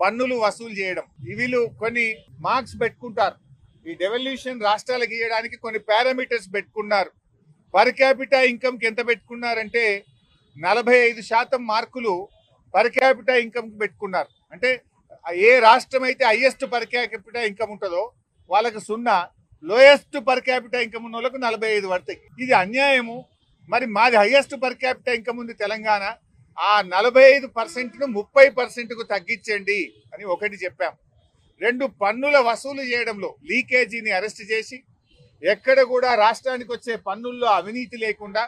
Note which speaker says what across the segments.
Speaker 1: పన్నులు వసూలు చేయడం. వీళ్ళు కొన్ని మార్క్స్ పెట్టుకుంటారు. ఈ డెవల్యూషన్ రాష్ట్రాలకు ఇవ్వడానికి కొన్ని పారామీటర్స్ పెట్టుకున్నారు. పర్ క్యాపిటా ఇన్కమ్కి ఎంత పెట్టుకున్నారంటే నలభై ఐదు శాతం మార్కులు పర్ క్యాపిటా ఇన్కమ్కి పెట్టుకున్నారు. అంటే ఏ రాష్ట్రం అయితే హైయెస్ట్ పర్ క్యాపిటా ఇన్కమ్ ఉంటుందో వాళ్ళకి సున్నా లోయెస్ట్ పర్ క్యాపిటా ఇన్కమ్ ఉన్న వాళ్ళకు నలభై ఐదు పడతాయి. ఇది అన్యాయము. మరి మాది హైయెస్ట్ పర్ క్యాపిటా ఇన్కమ్ ఉంది తెలంగాణ. ఆ నలభై ఐదు పర్సెంట్ను ముప్పై పర్సెంట్కు తగ్గించండి అని ఒకటి చెప్పాం. రెండు పన్నుల వసూలు చేయడంలో లీకేజీని అరెస్ట్ చేసి ఎక్కడ కూడా రాష్ట్రానికి వచ్చే పన్నుల్లో అవినీతి లేకుండా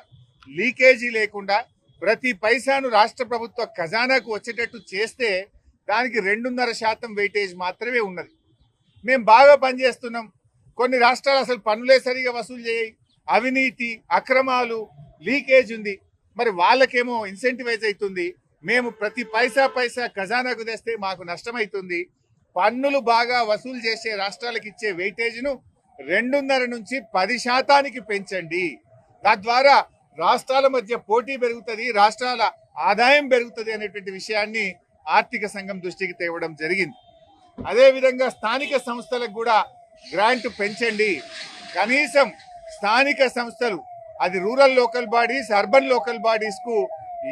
Speaker 1: లీకేజీ లేకుండా ప్రతి పైసాను రాష్ట్ర ప్రభుత్వ ఖజానాకు వచ్చేటట్టు చేస్తే దానికి రెండున్నర శాతం వెయిటేజ్ మాత్రమే ఉన్నది. మేము బాగా పనిచేస్తున్నాం. కొన్ని రాష్ట్రాలు అసలు పన్నులే సరిగా వసూలు చేయి అవినీతి అక్రమాలు లీకేజ్ ఉంది. మరి వాళ్ళకేమో ఇన్సెంటివైజ్ అవుతుంది. మేము ప్రతి పైసా పైసా ఖజానాకు తెస్తే మాకు నష్టమవుతుంది పన్నులు బాగా వసూలు చేసే రాష్ట్రాలకు ఇచ్చే వెయిటేజ్ను రెండున్నర నుంచి పది శాతానికి పెంచండి. తద్వారా రాష్ట్రాల మధ్య పోటీ పెరుగుతుంది రాష్ట్రాల ఆదాయం పెరుగుతుంది అనేటువంటి విషయాన్ని ఆర్థిక సంఘం దృష్టికి తేవడం జరిగింది. అదేవిధంగా స్థానిక సంస్థలకు కూడా గ్రాంట్ పెంచండి. కనీసం స్థానిక సంస్థలు అది rural local bodies urban local బాడీస్కు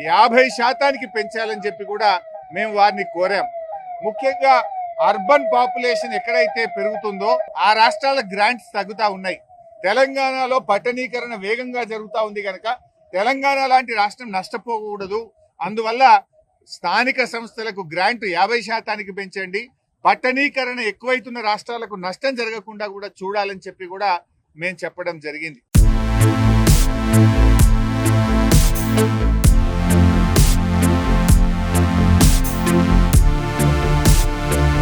Speaker 1: యాభై శాతానికి పెంచాలని చెప్పి కూడా మేము వారిని కోరాం. ముఖ్యంగా అర్బన్ పాపులేషన్ ఎక్కడైతే పెరుగుతుందో ఆ రాష్ట్రాల గ్రాంట్స్ తగ్గుతా ఉన్నాయి. తెలంగాణలో పట్టణీకరణ వేగంగా జరుగుతూ ఉంది కనుక తెలంగాణ లాంటి రాష్ట్రం నష్టపోకూడదు. అందువల్ల స్థానిక సంస్థలకు గ్రాంట్ యాభై శాతానికి పెంచండి. పట్టణీకరణ ఎక్కువైతున్న రాష్ట్రాలకు నష్టం జరగకుండా కూడా చూడాలని చెప్పి కూడా మేము చెప్పడం జరిగింది.